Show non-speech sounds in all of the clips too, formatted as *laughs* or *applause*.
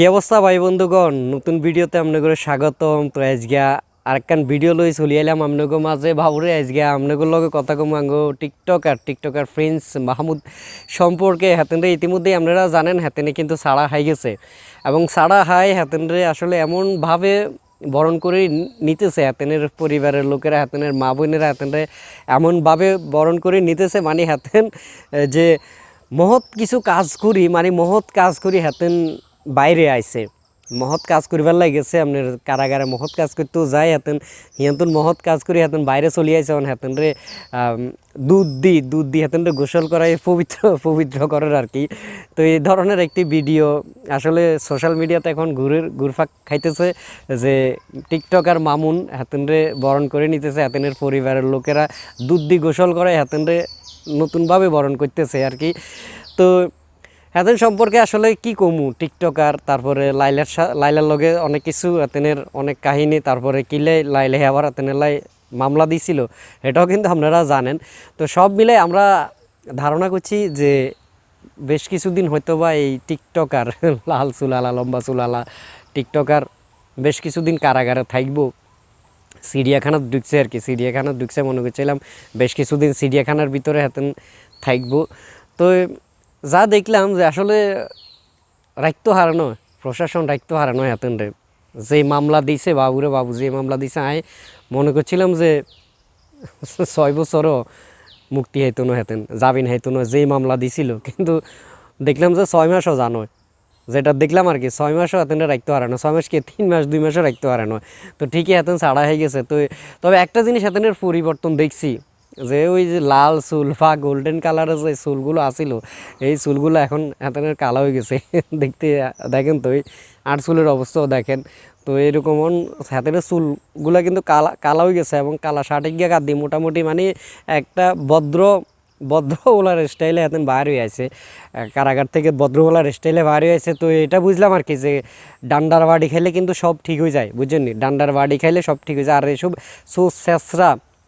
কি অবস্থা ভাই বন্ধুগণ? নতুন ভিডিওতে আপনাদের স্বাগতম। তো আজগা আরেকখান ভিডিও লই চলি এলাম মাঝে। ভাবরে আজগা আপনাদের লগে কথা কম আঙ্গো টিকটকার টিকটকার ফ্রেন্ডস মাহমুদ সম্পর্কে। হাতেনরে ইতিমধ্যেই আপনারা জানেন, হাতেনে কিন্তু সাড়া হাই গেছে। এবং সাড়া হাই হাতেনরে আসলে এমনভাবে বরণ করে নিতেছে হাতেনের পরিবারের লোকেরা, হাতেনের মা বোনেরা। হাতেনরে এমনভাবে বরণ করে নিতেছে মানে হাতেন যে মহৎ কিছু কাজ করি মানে মহৎ কাজ করি হাতেন বাইরে আইছে। মহৎ কাজ করিবার লাগেছে আপনার কারাগারে মহৎ কাজ করতেও যায় হাতেন, হিয়ান্তন মহৎ কাজ করি হাতেন, বাইরে চলি আইছে হাতেন রে দুধ দি দুধ দি হাতেন রে, গোসল করাই পবিত্র পবিত্র করার আর কি। তো এই ধরনের একটি ভিডিও, আসলে সোশ্যাল মিডিয়াতে এখন ঘুরের ঘুরফাক খাইতেছে, যে টিকটক আর মামুন হাতেন রে বরণ করে নিতেছে, হাতেনের পরিবারের লোকেরা দুধ দি গোসল করে হাতেন রে নতুনভাবে বরণ করতেছে আর কি। তো হাতেন সম্পর্কে আসলে কি কমু? টিকটকার, তারপরে লাইলার লাইলার লগে অনেক কিছু হাতেনের অনেক কাহিনী, তারপরে কিলে লাইলে আবার হাতেনের লাই, মামলা দিছিল, এটাও কিন্তু আপনারা জানেন। তো সব মিলে আমরা ধারণা করছি যে বেশ কিছুদিন হয়তো বা এই টিকটকার, *laughs* লাল চুলালা, লম্বা চুলালা টিকটকার বেশ কিছুদিন কারাগারে থাকব। চিড়িয়াখানাত ঢুকছে আর কি, চিড়িয়াখানাত ঢুকছে মনে করছিলাম, বেশ কিছুদিন চিড়িয়াখানার ভিতরে হাতেন থাকব। তো যা দেখলাম যে আসলে রাখতো হারানো প্রশাসন রাখতো হারানো হাতেন রে যে মামলা দিছে বাবুরে বাবু, যে মামলা দিছে আয়, মনে করছিলাম যে *laughs* ছয় বছরও মুক্তি হইতো না হেতেন, জামিন হইতো না যেই মামলা দিছিল। কিন্তু দেখলাম যে ছয় মাসও জানো যেটা দেখলাম আর কি, ছয় মাসও হাতেন রাখতে হারানো ছয় মাস কি তিন মাস, দুই মাসও রাখতে হারানো তো ঠিকই হাতেন, ছাড়া হয়ে গেছে। তো তবে একটা জিনিস হাতেনের পরিবর্তন দেখছি যে ওই যে লাল চুল বা গোল্ডেন কালারের যে চুলগুলো আসিল, এই চুলগুলো এখন হাতেনের কালো হয়ে গেছে। *laughs* দেখতে, দেখেন তো, এই আর চুলের অবস্থাও দেখেন। তো এরকম হাতের চুলগুলো কিন্তু কালা কালা হয়ে গেছে এবং কালা শার্টে গিয়ে কাঁদি মোটামুটি মানে একটা ভদ্র ভদ্রওয়ালার স্টাইলে এখন বাইর হয়ে আছে। কারাগার থেকে ভদ্রওয়ালার স্টাইলে বাইর হয়ে আছে। তো এটা বুঝলাম আর কি যে ডান্ডার বাড়ি খেলে কিন্তু সব ঠিক হয়ে যায়, বুঝছেন ডান্ডার বাড়ি খাইলে সব ঠিক হয়ে যায়। আর এসব সো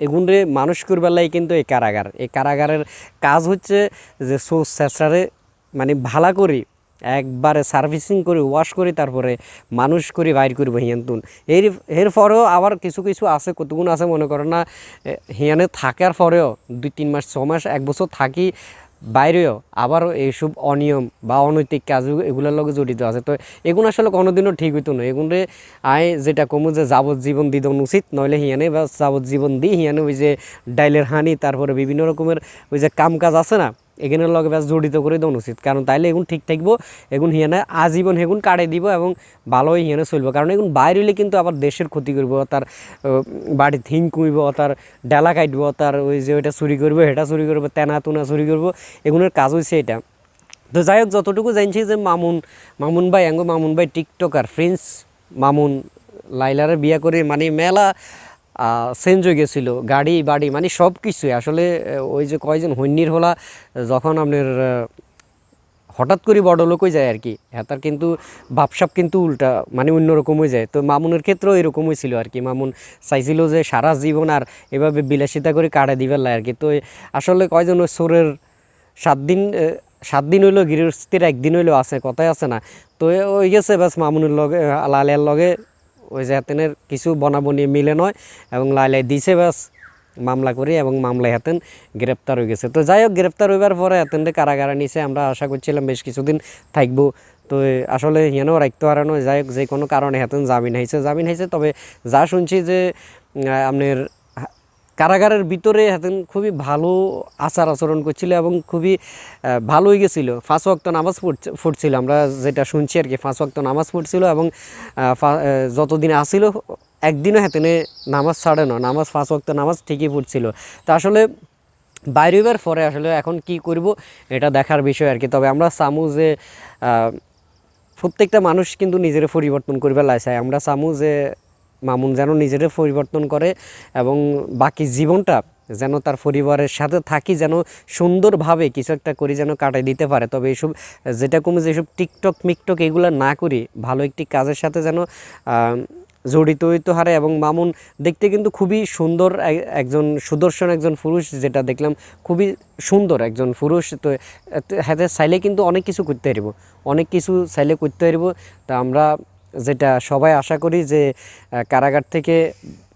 এগুনরে মানুষ করবার কিন্তু এই কারাগার। এই কারাগারের কাজ হচ্ছে যে সো স্যাসারে মানে ভালো করি, একবারে সার্ভিসিং করে, ওয়াশ করে, তারপরে মানুষ করি, বাইর করব হিয়ানতুন। এর এর পরেও আবার কিছু কিছু আছে, কতগুণ আছে মনে করো না হিয়ানে থাকার পরেও দুই তিন মাস, ছ মাস, এক বছর থাকি বাইরেও আবারও এইসব অনিয়ম বা অনৈতিক কাজ এগুলোর লগে জড়িত আছে। তো এগুলো আসলে কোনোদিনও ঠিক হইতো না। এগুলো আয় যেটা কমু যে যাবজ্জীবন দিদন উচিত, নইলে হিয়ানে বা যাবজ্জীবন দিই, হিয়ানে ওই যে ডাইলের হানি, তারপরে বিভিন্ন রকমের ওই যে কাম কাজ আছে না এগুলোর লগে ব্যাস জড়িত করে দেওয়া উচিত। কারণ তাইলে এগুন ঠিক থাকব, এগুন হিয়ানে আজীবন হেগুন কাটে দিব এবং ভালোই হিয়ানে চলবো। কারণ এগুন বাইরে হইলে কিন্তু আবার দেশের ক্ষতি করব, তার বাড়ি থিং কইব, তার ডেলা কাটবো তার ওই যে ওইটা চুরি করব এটা চুরি করব, তেনা তুনা চুরি করব এগুলোর কাজ হয়েছে এটা। তো যাই হোক, যতটুকু জানছি যে মামুন মামুন ভাই, আঙ্গো মামুন ভাই টিকটকার, ফ্রেন্স মামুন, লাইলারে বিয়া করে মানে মেলা চেঞ্জ হয়ে গেছিল গাড়ি বাড়ি মানে সব কিছুই। আসলে ওই যে কয়জন হন্যির হলা যখন আপনার হঠাৎ করে বড় লোক হয়ে যায় আর কি হ্যাঁ তার কিন্তু ভাবসাব কিন্তু উল্টা মানে অন্যরকম হয়ে যায়। তো মামুনের ক্ষেত্রেও এরকমই ছিল আর কি। মামুন চাইছিল যে সারা জীবন আর এভাবে বিলাসিতা করে কাটে দিবার লাই আর কি। তো আসলে কয়জন ওই সোরের সাত দিন সাত দিন হইল গৃহস্থির একদিন হইল আছে কথাই আছে না। তো ওই গেছে বাস মামুনের লগে আহ, লালিয়ার লগে ওই হাতেনের কিছু বনাবনি মিলে নয় এবং লাইলাই দিছে ব্যাস, মামলা করি এবং মামলায় হাতেন গ্রেপ্তার হয়ে গেছে। তো যাই হোক, গ্রেপ্তার হইবার পরে হাতেনটা কারাগারে নিছে, আমরা আশা করছিলাম বেশ কিছুদিন থাকব। তো আসলে হেনও রাখতে পারে নয়, যাই হোক, যে কোনো কারণে হাতেন জামিন হয়েছে জামিন হয়েছে। তবে যা শুনছি যে আপনার কারাগারের ভিতরে হাতেন খুবই ভালো আচার আচরণ করছিল এবং খুবই ভালো হয়ে গেছিল। ফাঁস ওয়াক্ত নামাজ পড়ছিল, আমরা যেটা শুনছি আর কি, ফাঁস ওয়াক্ত নামাজ পড়ছিল এবং যতদিন আসিল, একদিনও হাতেনে নামাজ ছাড়ে না, নামাজ, ফাঁস ওয়াক্ত নামাজ ঠিকই পড়ছিল। তা আসলে বাইরে হইবার পরে আসলে এখন কি করব, এটা দেখার বিষয় আর কি। তবে আমরা চামু যে প্রত্যেকটা মানুষ কিন্তু নিজের পরিবর্তন করবে লাইছায় আমরা চামু যে মামুন যেন নিজের পরিবর্তন করে এবং বাকি জীবনটা যেন তার পরিবারের সাথে থাকি, যেন সুন্দরভাবে কিছু একটা করি যেন কাটাই দিতে পারে। তবে এইসব যেটা কমে যেসব টিকটক, মিকটক এগুলো না করি, ভালো একটি কাজের সাথে যেন জড়িত হইতে হারে এবং মামুন দেখতে কিন্তু খুবই সুন্দর একজন সুদর্শন একজন পুরুষ, যেটা দেখলাম খুবই সুন্দর একজন পুরুষ। তো হাতে চাইলে কিন্তু অনেক কিছু করতে পারব। অনেক কিছু চাইলে করতে পারব। তা আমরা যেটা সবাই আশা করি যে কারাগার থেকে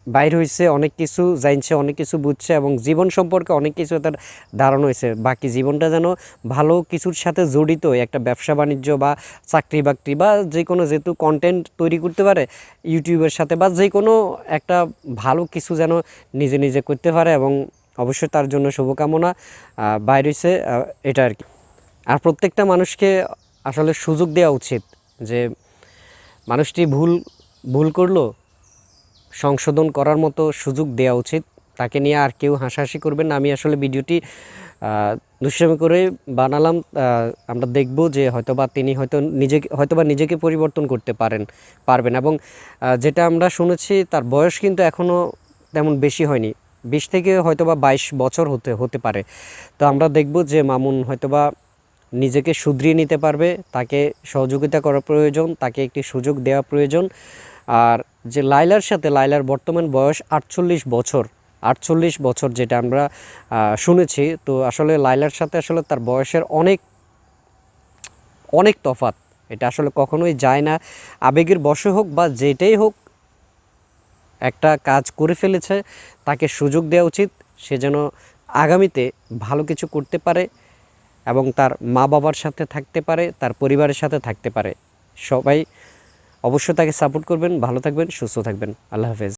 বাইর হয়েছে অনেক কিছু জানছে, অনেক কিছু বুঝছে এবং জীবন সম্পর্কে অনেক কিছু তার ধারণা হয়েছে বাকি জীবনটা যেন ভালো কিছুর সাথে জড়িত একটা ব্যবসা বাণিজ্য বা চাকরি বাকরি বা যে কোনো যেহেতু কন্টেন্ট তৈরি করতে পারে ইউটিউবের সাথে বা যে কোনো একটা ভালো কিছু যেন নিজে নিজে করতে পারে এবং অবশ্যই তার জন্য শুভকামনা বাইর হয়েছে এটা আর কি। আর প্রত্যেকটা মানুষকে আসলে সুযোগ দেওয়া উচিত যে মানুষটি ভুল ভুল করল? সংশোধন করার মতো সুযোগ দেওয়া উচিত। তাকে নিয়ে আর কেউ হাসাহাসি করবেন না। আমি আসলে ভিডিওটি দুষ্টামি করে বানালাম। আমরা দেখব যে হয়তোবা তিনি হয়তো নিজেকে হয়তোবা নিজেকে পরিবর্তন করতে পারেন, পারবেন এবং যেটা আমরা শুনেছি, তার বয়স কিন্তু এখনও তেমন বেশি হয়নি। বিশ থেকে হয়তোবা বাইশ বছর হতে হতে পারে। তো আমরা দেখব যে মামুন হয়তোবা নিজেকে শুধরিয়ে নিতে পারবে, তাকে সহযোগিতা করা প্রয়োজন, তাকে একটি সুযোগ দেওয়া প্রয়োজন। আর যে লাইলার সাথে লাইলার বর্তমান বয়স আটচল্লিশ বছর আটচল্লিশ বছর যেটা আমরা শুনেছি, তো আসলে লাইলার সাথে আসলে তার বয়সের অনেক অনেক তফাত এটা আসলে কখনোই যায় না। আবেগের বশে হোক বা যেটাই হোক, একটা কাজ করে ফেলেছে, তাকে সুযোগ দেওয়া উচিত। সে যেন আগামীতে ভালো কিছু করতে পারে। এবং তার মা বাবার সাথে থাকতে পারে, তার পরিবারের সাথে থাকতে পারে। সবাই অবশ্যই তাকে সাপোর্ট করবেন, ভালো থাকবেন, সুস্থ থাকবেন। আল্লাহ হাফেজ।